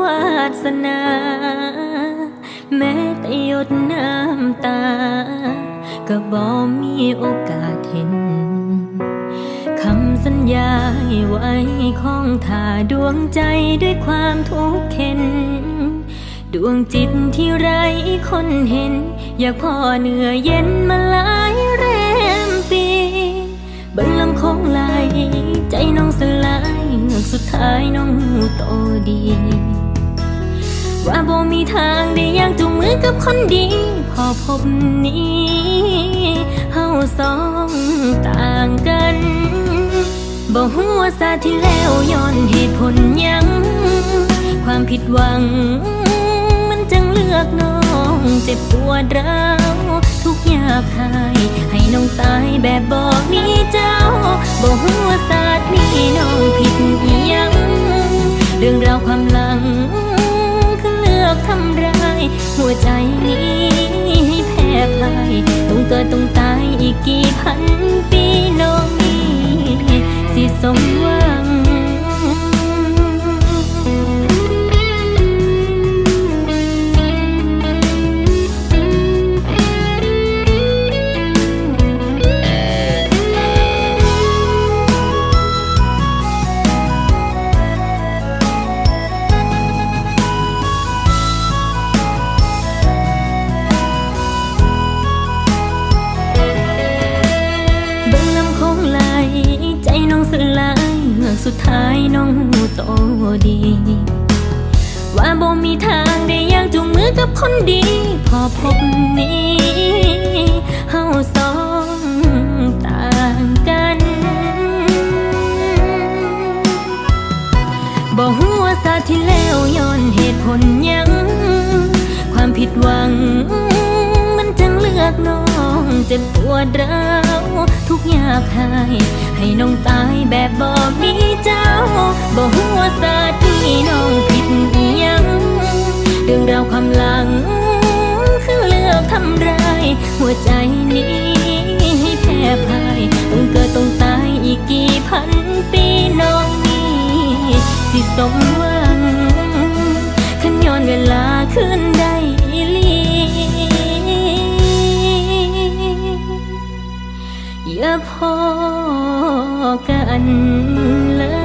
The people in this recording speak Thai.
วาสนา แม้แต่หยดน้ำตา ก็บ่มีโอกาสเห็น คำสัญญาไว้ของท่าดวงใจด้วยความทุกข์เข็น ดวงจิตที่ไรคนเห็น อยากพ่อเหนื่อยเย็นมาหลายแรมปีบิ่งลำคงไหลใจน้องสลายเงือกสุดท้ายน้องหูโตดี ว่าบ่มีทางได้ยากจูงมือกับคนดี พอพบนี้เฮาสองต่างกันบ่หัวาสาที่แล้วย้อนเหตุผลยัง ความผิดหวัง มันจังเลือกน้องเจ็บปวดร้าวทุกอยากหายให้น้องตายแบบบอกมีเจ้าบ่หัวาสานี้น้องผิดยัง เรื่องราวความหลัง อกทำร้าย หัวใจนี้ให้แพ้พ่ายต้องเกิดต้องตายอีกกี่พันปีน้องนี้สิสมวัง สลายเมื่อสุดท้ายน้องหูโตดี ว่าบ่มีทางได้ยากจูงมือกับคนดี พอพบนี้เฮาสองต่างกันบ่หัวาสาที่แล้วย้อนเหตุผลยัง ความผิดหวัง มันจังเลือกน้องเจ็บปวดร้า ทุกอยากหาย ให้น้องตายแบบบ่มีเจ้า บ่หัวสาที่น้องผิดยัง เรื่องราวความหลัง คือเลือกทำร้าย หัวใจนี้ให้แพ้พ่ายต้องเกิดต้องตายอีกกี่พันปีน้องนี้สิสมวัง อย่าพอกันเลย